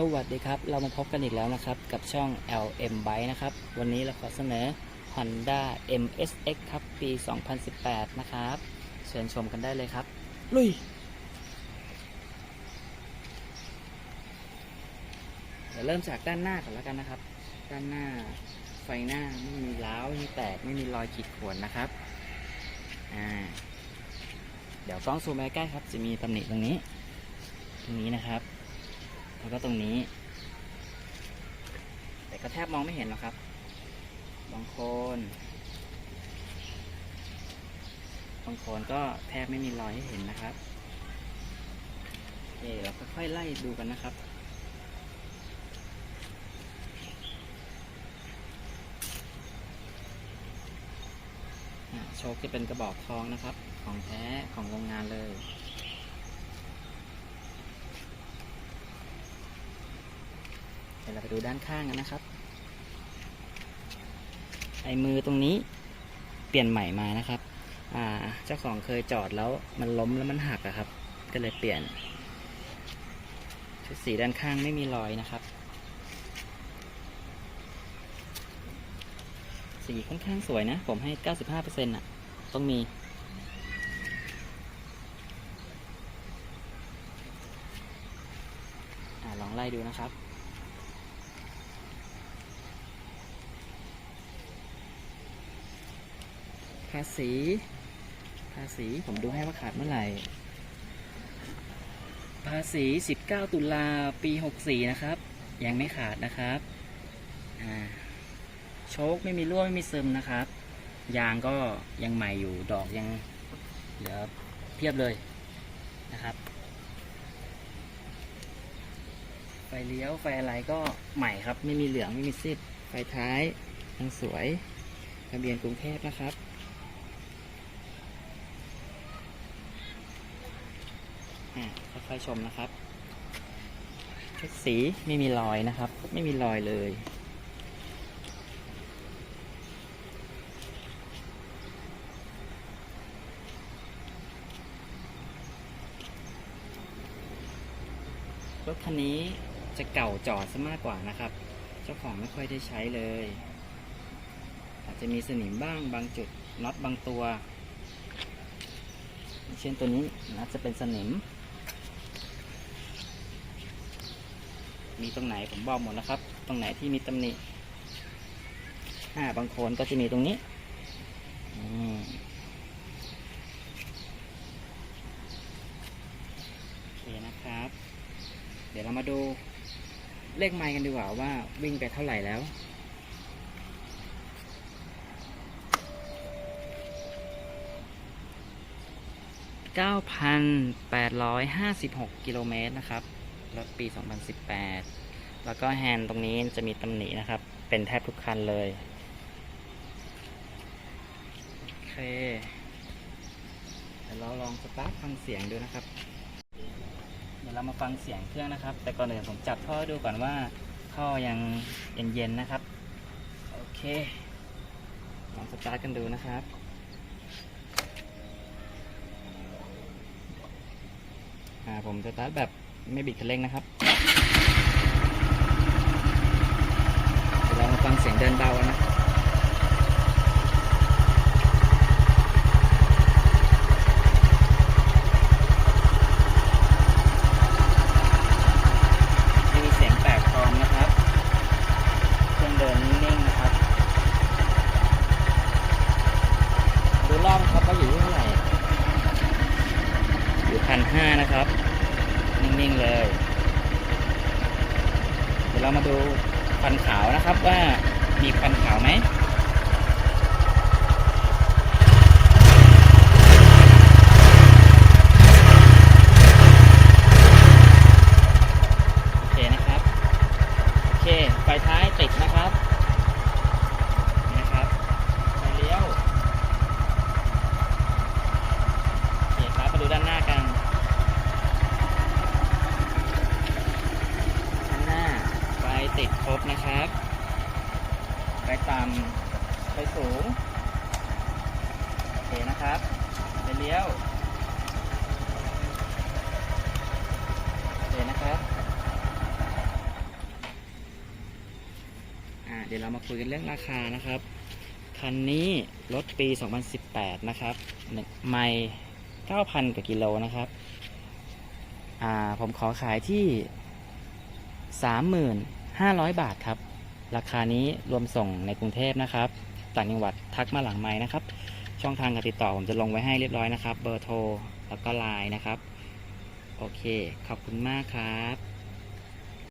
สวัสดีครับ เรามาพบกันอีกแล้วนะครับ กับช่อง LM Bike นะครับ วันนี้เราขอเสนอ Honda MSX ครับ ปี 2018 นะครับ เชิญชมกันได้เลยครับ ลุย เดี๋ยวเริ่มจากด้านหน้าก่อนแล้วกันนะครับ ด้านหน้าไฟหน้าไม่มีร้าวไม่มีแตกไม่มีรอยขีดข่วนนะครับ อ่า เดี๋ยวกล้องซูมไปใกล้ครับ จะมีตำหนิตรงนี้ ตรงนี้นะครับ แล้วก็ตรงนี้ แต่ก็แทบมองไม่เห็นหรอกครับ บางคน บางคนก็แทบไม่มีรอยให้เห็นนะครับโอเคเราค่อยๆไล่ดูกันนะครับโชคจะเป็นกระบอกทองนะครับ ของแท้ของโรงงานเลย เดี๋ยวเราไปดูด้านข้างกันนะครับ ไอ้มือตรงนี้เปลี่ยนใหม่มานะครับ อ่า เจ้าของเคยจอดแล้วมันล้มแล้วมันหักอะครับ ก็เลยเปลี่ยน ชุดสีด้านข้างไม่มีรอยนะครับ สีค่อนข้างสวยนะ ผมให้ 95%อะ ต้องมีอ่าลองไล่ดูนะครับาษีภาษีผมดูให้ว่าขาดเมื่อไหร่ ภาษี 19 ตุลาปี 64 นะครับ ยังไม่ขาดนะครับโชคไม่มีรั่วไม่มีซึมนะครับ ยางก็ยังใหม่อยู่ดอกยังเหลือเพียบเลยนะครับไฟเลี้ยวไฟอะไรก็ใหม่ครับ ไม่มีเหลืองไม่มีซิดไฟท้ายยังสวยทะเบียนกรุงเทพนะครับ อะ ค่อยๆชมนะครับ ชุดสีไม่มีรอยนะครับ ไม่มีรอยเลยรถคันนี้จะเก่าจอดซะมากกว่านะครับ เจ้าของไม่ค่อยได้ใช้เลย อาจจะมีสนิมบ้างบางจุดน็อตบางตัว เช่นตัวนี้นะจะเป็นสนิม มีตรงไหนผมบอกหมดแล้วครับ ตรงไหนที่มีตำหนิอ่าบางคนก็จะมีตรงนี้โอเคนะครับ เดี๋ยวเรามาดูเลขไมล์กันดีกว่าว่าวิ่งไปเท่าไหร่แล้ว9,856 กิโลเมตรนะครับ รถปี 2018 แล้วก็แฮนด์ตรงนี้จะมีตำหนินะครับ เป็นแทบทุกคันเลยโอเคเดี๋ยวเราลองสตาร์ทฟังเสียงดูนะครับ เดี๋ยวเรามาฟังเสียงเครื่องนะครับ แต่ก่อนอื่นผมจับท่อดูก่อนว่าท่อยังเย็นๆนะครับ โอเค ลองสตาร์ทกันดูนะครับอ่าผมสตาร์ทแบบ ไม่บิดคันเร่งนะครับเดี๋ยวเรามาฟังเสียงเดินเบานะไม่มีเสียงแตกคอมนะครับเครื่องเดินนิ่งๆนะครับดูรอบครับว่าอยู่ที่เท่าไหร่อยู่พันห้านะครับ นิ่งๆเลย เดี๋ยวเรามาดูควันขาวนะครับว่ามีควันขาวไหม โอเคนะครับ โอเค ไฟท้ายติดนะครับ นี่นะครับไฟเลี้ยว โอเคครับ มาดูด้านหน้ากัน ด้านหน้า ไฟติดครบนะครับ ไฟต่ำไฟสูง โอเคนะครับไฟเลี้ยว โอเคนะครับเดี๋ยวเรามาคุยกันเรื่องราคานะครับ คันนี้รถปี 2018 นะครับไม่9,000 กว่ากิโลนะครับ อ่า ผมขอขายที่ 35,000บาทครับ ราคานี้รวมส่งในกรุงเทพนะครับ ต่างจังหวัดทักมาหลังไม้นะครับ ช่องทางการติดต่อผมจะลงไว้ให้เรียบร้อยนะครับ เบอร์โทรแล้วก็ไลน์นะครับ โอเค ขอบคุณมากครับ